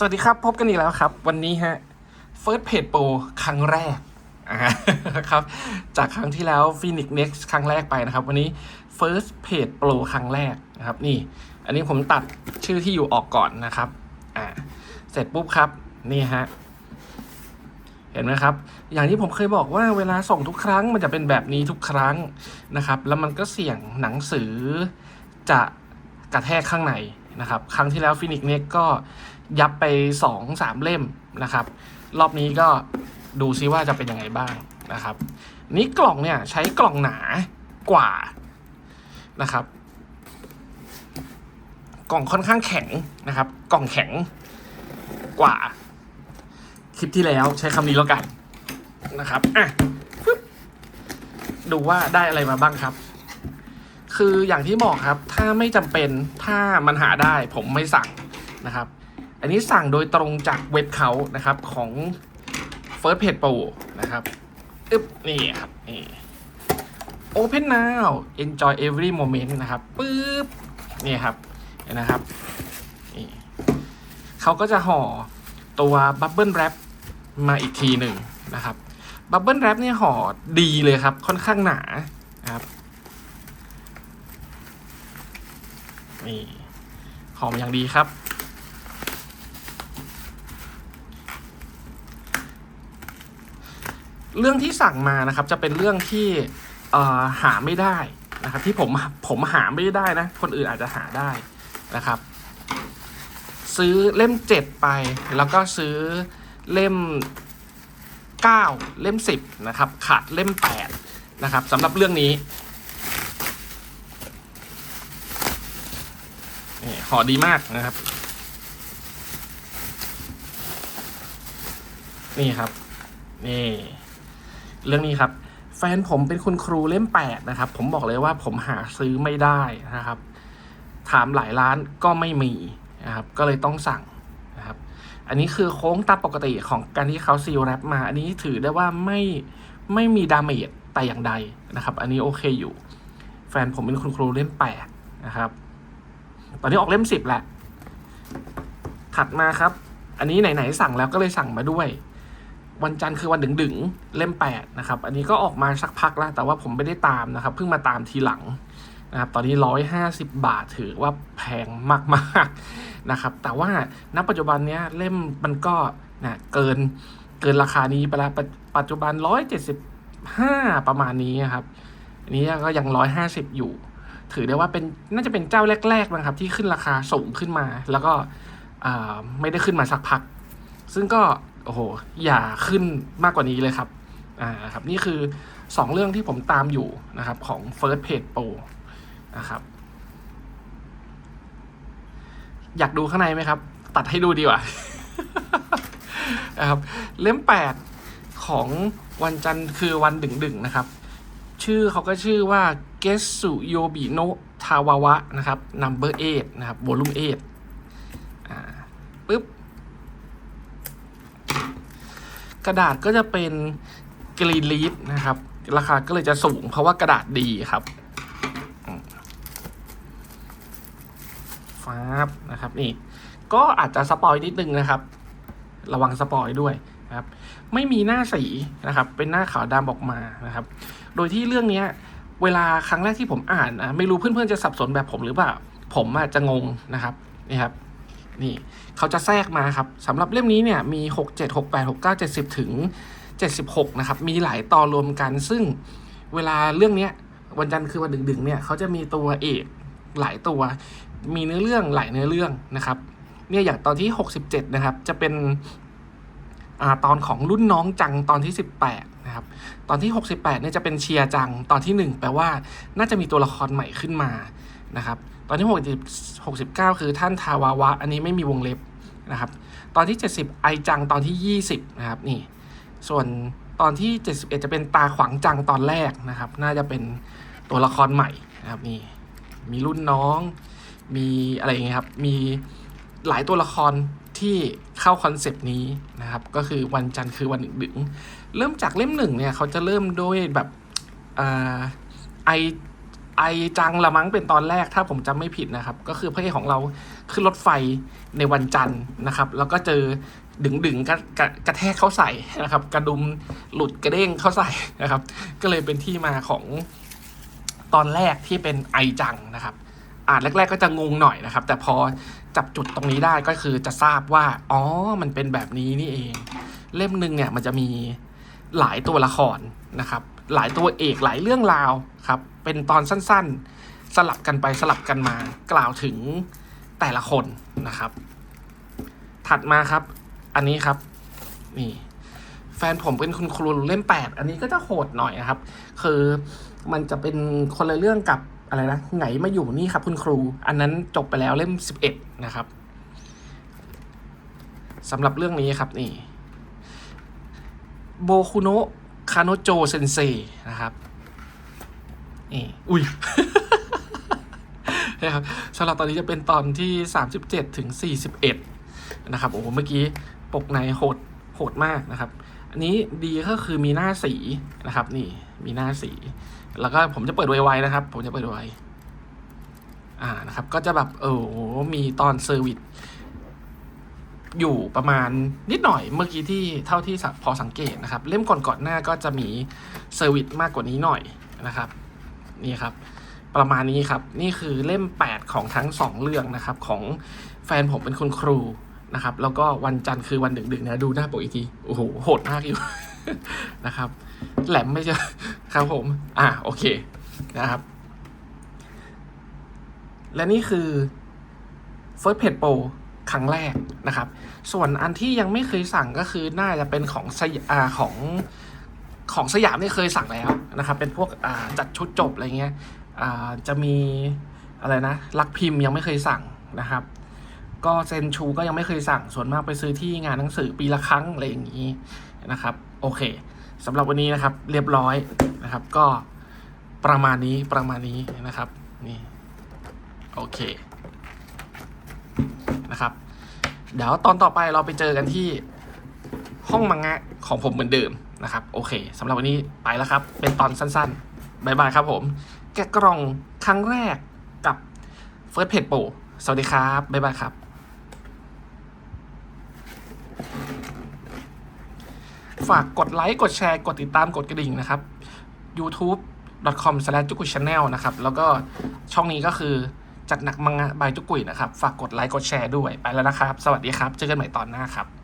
สวัสดีครับ พบกันอีกแล้วครับ วันนี้ฮะ First Page Pro ครั้งแรกครับ จากครั้งที่แล้ว Phoenix Next ครั้งแรกไปนะครับ วันนี้ First Page Pro ครั้งแรกนะครับ นี่ อันนี้ผมตัดชื่อที่อยู่ออกก่อนนะครับอ่าเสร็จปุ๊บครับ นี่ฮะ เห็นไหมครับ อย่างที่ผมเคยบอกว่าเวลาส่งทุกครั้งมันจะเป็นแบบนี้ทุกครั้งนะครับ แล้วมันก็เสี่ยงหนังสือจะกระแทกข้างในนะครับ ครั้งที่แล้วฟินิกเน็กก็ ยับไปสองสามเล่มนะครับ รอบนี้ก็ดูซิว่าจะเป็นยังไงบ้างนะครับ นี้กล่องเนี่ยใช้กล่องหนากว่านะครับ กล่องค่อนข้างแข็งนะครับ กล่องแข็งกว่า คลิปที่แล้วใช้คำนี้แล้วกันนะครับอะปึ๊บดูว่าได้อะไรมาบ้างครับ คืออย่างที่บอกครับ ถ้าไม่จำเป็นถ้ามันหาได้ผมไม่สั่งนะครับ อันนี้สั่งโดยตรงจากเว็บเขานะครับของ First Page Pro นะครับอึ๊บนี่ครับนี่ Open now enjoy every moment นะครับปึ๊บนี่ครับเห็นนะครับนี่เขาก็จะห่อตัว Bubble Wrap มาอีกทีหนึ่งนะครับ Bubble Wrap เนี่ยห่อดีเลยครับ ค่อนข้างหนานะครับนี่หอมอย่างดีครับ เรื่องที่สั่งมานะครับจะเป็นเรื่องที่หาไม่ได้นะครับ ที่ผมผมหาไม่ได้นะ คนอื่นอาจจะหาได้นะครับ ซื้อเล่มเจ็ดไป แล้วก็ซื้อเล่มเก้าเล่มสิบนะครับ ขาดเล่มแปดนะครับสำหรับเรื่องนี้นี่ห่อดีมากนะครับ นี่ครับ นี่ เรื่องนี้ครับ แฟนผมเป็นคุณครูเล่มแปดนะครับ ผมบอกเลยว่าผมหาซื้อไม่ได้นะครับ ถามหลายร้านก็ไม่มีนะครับ ก็เลยต้องสั่งนะครับ อันนี้คือโค้งตามปกติของการที่เขาซีลแรปมา อันนี้ถือได้ว่าไม่ไม่มีดาเมจแต่อย่างใดนะครับ อันนี้โอเคอยู่ แฟนผมเป็นคุณครูเล่มแปดนะครับ ตอนนี้ออกเล่มสิบแหล้วถัดมาครับ อันนี้ไหนๆสั่งแล้วก็เลยสั่งมาด้วย วันจันทร์คือวันดึงๆเล่มแปดนะครับ อันนี้ก็ออกมาสักพักแล้วแต่ว่าผมไม่ได้ตามนะครับ เพิ่งมาตามทีหลังนะครับตอนนี้ร้อยห้าสิบบาทถือว่าแพงมากๆนะครับ แต่ว่าณปัจจุบันเนี้ยเล่มมันก็นะเกินเกินราคานี้ไปแล้วปัจปัจจุบันร้อยเจ็ดสิบห้าประมาณนี้ครับ อันนี้ก็ยังร้อยห้าสิบอยู่ ถือได้ว่าเป็นน่าจะเป็นเจ้าแรกๆนะครับ ที่ขึ้นราคาสูงขึ้นมา แล้วก็ไม่ได้ขึ้นมาสักพัก ซึ่งก็ โอ้โหอย่าขึ้นมากกว่านี้เลยครับอ่าครับนี่คือ 2 เรื่องที่ผมตามอยู่นะครับของ First Page Pro นะครับ อยากดูข้างในไหมครับ ตัดให้ดูดีกว่านะครับเล่ม 8 ของวันจันทร์คือวันดึงๆนะครับ ชื่อเขาก็ชื่อว่าเกสุโยบิโนทาวาวะนะครับ number 8 นะครับ volume 8อ่าปึ๊บ กระดาษก็จะเป็นกรีนลีฟนะครับ ราคาก็เลยจะสูงเพราะว่ากระดาษดีครับฟ้าบนะครับนี่ ก็อาจจะสปอยนิดนึงนะครับ ระวังสปอยด้วยนะครับ ไม่มีหน้าสีนะครับ เป็นหน้าขาวดำออกมานะครับ โดยที่เรื่องนี้เวลาครั้งแรกที่ผมอ่านนะไม่รู้เพื่อนๆจะสับสนแบบผมหรือเปล่า ผมอาจจะงงนะครับนี่ครับ นี่เขาจะแทรกมาครับสำหรับเล่มนี้เนี่ยมี 6 7 6 8 6 9 70 ถึง 76 นะครับ มีหลายตอนรวมกันซึ่งเวลาเรื่องนี้วันจันทร์คือวันดึกๆเนี่ยเขาจะมีตัวเอกหลายตัว มีเนื้อเรื่องหลายเนื้อเรื่องนะครับเนี่ยอย่างตอนที่ 67 นะครับ จะเป็นอตอนของรุ่นน้องจังตอนที่ 18 นะครับ ตอนที่ 68 เนี่ยจะเป็นเชียร์จังตอนที่ 1 แปลว่าน่าจะมีตัวละครใหม่ขึ้นมานะครับ ตอนที่60 69 คือท่านทาวาวะ อันนี้ไม่มีวงเล็บนะครับ ตอนที่ 70 ไอจังตอนที่ 20 นะครับนี่ ส่วนตอนที่ 71 จะเป็นตาขวางจังตอนแรกนะครับ น่าจะเป็นตัวละครใหม่นะครับนี่มีรุ่นน้อง มีอะไรอย่างเงี้ยครับ มีหลายตัวละครที่เข้าคอนเซปต์นี้นะครับ ก็คือวันจันทร์คือวันดึกๆเริ่มจากเล่มหนึ่งเนี่ยเขาจะเริ่มด้วยแบบไอ ไอจังละมั้งเป็นตอนแรกถ้าผมจำไม่ผิดนะครับ ก็คือพระเอกของเราขึ้นรถไฟในวันจันทร์นะครับ แล้วก็เจอดึงดึงๆกระกระกระแทกเข้าใส่นะครับ กระดุมหลุดกระเด้งเข้าใส่นะครับ ก็เลยเป็นที่มาของตอนแรกที่เป็นไอจังนะครับ อ่านแรก ๆ ก็จะงงหน่อยนะครับ แต่พอจับจุดตรงนี้ได้ก็คือจะทราบว่าอ๋อมันเป็นแบบนี้นี่เอง เล่มหนึ่งเนี่ยมันจะมีหลายตัวละครนะครับ หลายตัวเอกหลายเรื่องราวครับเป็นตอนสั้นๆ สลับกันไปสลับกันมากล่าวถึงแต่ละคนนะครับ ถัดมาครับ อันนี้ครับนี่แฟนผมเป็นคุณครูเล่มแปดอันนี้ก็จะโหดหน่อยนะครับ คือมันจะเป็นคนละเรื่องกับอะไรนะไงมาอยู่นี่ครับ คุณครู อันนั้นจบไปแล้วเล่มสิบเอ็ดนะครับสำหรับเรื่องนี้ครับนี่โบคุโนะ คาโนโจเซนเซนะครับนี่อุ้ยนะครับสำหรับตอนนี้จะเป็นตอนที่ 37 ถึง 41 นะครับ โอ้โหเมื่อกี้ปกในโหดโหดมากนะครับ อันนี้ดีก็คือมีหน้าสีนะครับ นี่มีหน้าสี แล้วก็ผมจะเปิดไวๆนะครับ ผมจะเปิดไวอ่านะครับ ก็จะแบบเออโหมีตอนเซอร์วิส อยู่ประมาณนิดหน่อยเมื่อกี้ที่เท่าที่พอสังเกตนะครับ เล่มก่อนก่อนๆหน้าก็จะมีเซอร์วิสมากกว่านี้หน่อยนะครับนี่ครับ ประมาณนี้ครับ นี่คือเล่ม 8 ของทั้ง 2 เรื่องนะครับ ของแฟนผมเป็นคุณครูนะครับ แล้วก็วันจันทร์คือวันดึกๆนะดูหน้าปกอีกทีโอ้โหโหดมากอยู่นะครับ แหลมไม่ใช่ครับผม อ่าโอเคนะครับ และนี่คือ First Page Pro ครั้งแรกนะครับ ส่วนอันที่ยังไม่เคยสั่งก็คือน่าจะเป็นของสยาของของสยามนี่เคยสั่งแล้วนะครับ เป็นพวกจัดชุดจบอะไรเงี้ยจะมีอะไรนะลักพิมพ์ยังไม่เคยสั่งนะครับ ก็เซนชูก็ยังไม่เคยสั่งส่วนมากไปซื้อที่งานหนังสือปีละครั้งอะไรอย่างนี้นะครับ โอเคสำหรับวันนี้นะครับเรียบร้อยนะครับ ก็ประมาณนี้ประมาณนี้นะครับนี่โอเค นะครับ เดี๋ยวตอนต่อไปเราไปเจอกันที่ห้องมังงะของผมเหมือนเดิมนะครับ โอเคสำหรับวันนี้ไปแล้วครับ เป็นตอนสั้นๆบายบายครับผม แกะกล่องครั้งแรกกับ First Page Pro สวัสดีครับบายบายครับ ฝากกดไลค์กดแชร์กดติดตามกดกระดิ่งนะครับ youtube.com/slashjuku channel นะครับ แล้วก็ช่องนี้ก็คือ จัดหนักมังงะบายจุกุยนะครับ ฝากกดไลค์กดแชร์ด้วยไปแล้วนะครับ สวัสดีครับ เจอกันใหม่ตอนหน้าครับ